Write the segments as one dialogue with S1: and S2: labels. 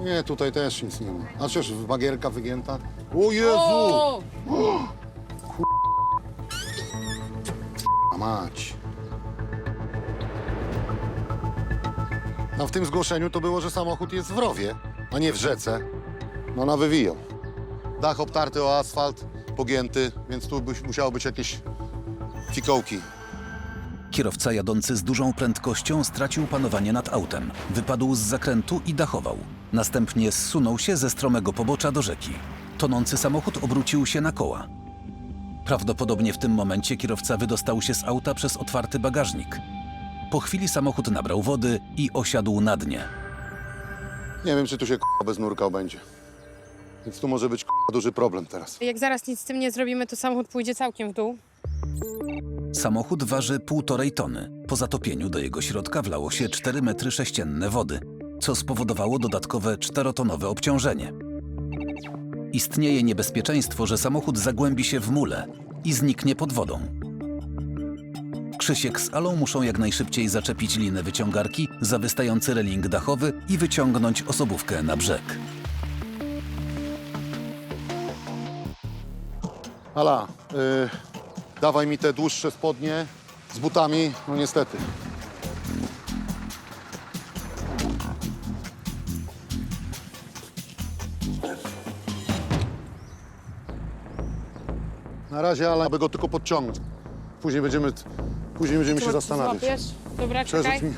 S1: Nie, tutaj też nic nie ma. A przecież bagierka wygięta. O Jezu!
S2: O!
S1: A mać. A w tym zgłoszeniu to było, że samochód jest w rowie, a nie w rzece. No na wywiją. Dach obtarty o asfalt, pogięty, więc tu byś, musiało być jakieś fikołki.
S3: Kierowca jadący z dużą prędkością stracił panowanie nad autem. Wypadł z zakrętu i dachował. Następnie zsunął się ze stromego pobocza do rzeki. Tonący samochód obrócił się na koła. Prawdopodobnie w tym momencie kierowca wydostał się z auta przez otwarty bagażnik. Po chwili samochód nabrał wody i osiadł na dnie.
S1: Nie wiem, czy tu się k***a bez nurka będzie. Więc tu może być k***a duży problem teraz.
S2: Jak zaraz nic z tym nie zrobimy, to samochód pójdzie całkiem w dół.
S3: Samochód waży półtorej tony. Po zatopieniu do jego środka wlało się 4 metry sześcienne wody, co spowodowało dodatkowe czterotonowe obciążenie. Istnieje niebezpieczeństwo, że samochód zagłębi się w mule i zniknie pod wodą. Krzysiek z Alą muszą jak najszybciej zaczepić linę wyciągarki za wystający reling dachowy i wyciągnąć osobówkę na brzeg.
S1: Ala, y, dawaj mi te dłuższe spodnie z butami, no niestety. Na razie, ale aby go tylko podciągnąć. Później będziemy, później będziemy się zastanawiać.
S2: Złapiesz? Dobra,
S1: Przerzuć
S2: czekaj.
S1: mi.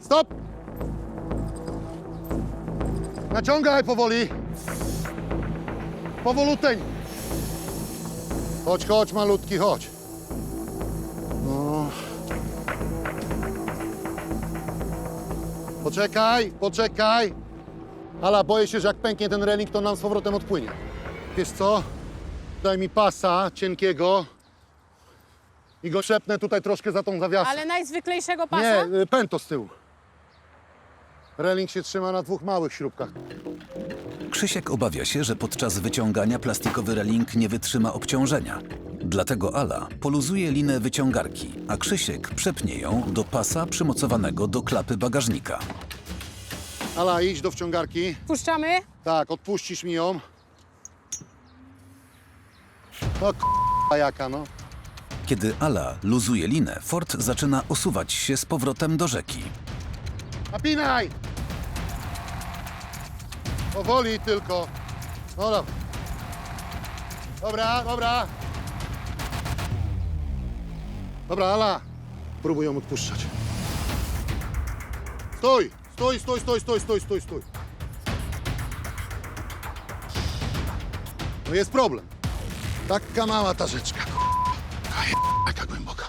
S1: Stop! Naciągaj powoli. Powoluteń. Chodź, chodź, malutki, chodź. No. Poczekaj, poczekaj. Ala, boję się, że jak pęknie ten reling, to nam z powrotem odpłynie. Wiesz co? Daj mi pasa cienkiego i go szepnę tutaj troszkę za tą zawiasę.
S2: Ale najzwyklejszego pasa?
S1: Nie, y, pęto z tyłu. Reling się trzyma na dwóch małych śrubkach.
S3: Krzysiek obawia się, że podczas wyciągania plastikowy reling nie wytrzyma obciążenia. Dlatego Ala poluzuje linę wyciągarki, a Krzysiek przepnie ją do pasa przymocowanego do klapy bagażnika.
S1: Ala, idź do wciągarki.
S2: Puszczamy?
S1: Tak, odpuścisz mi ją. No k***a jaka, no.
S3: Kiedy Ala luzuje linę, Ford zaczyna osuwać się z powrotem do rzeki.
S1: Napinaj! Powoli tylko. No dobra. Dobra, dobra. Dobra, Ala. Próbuj ją odpuszczać. Stój! Stój, stój, stój, stój, stój, stój, stój. No jest problem. Taka mała ta rzeczka. k***a. Jaka głęboka.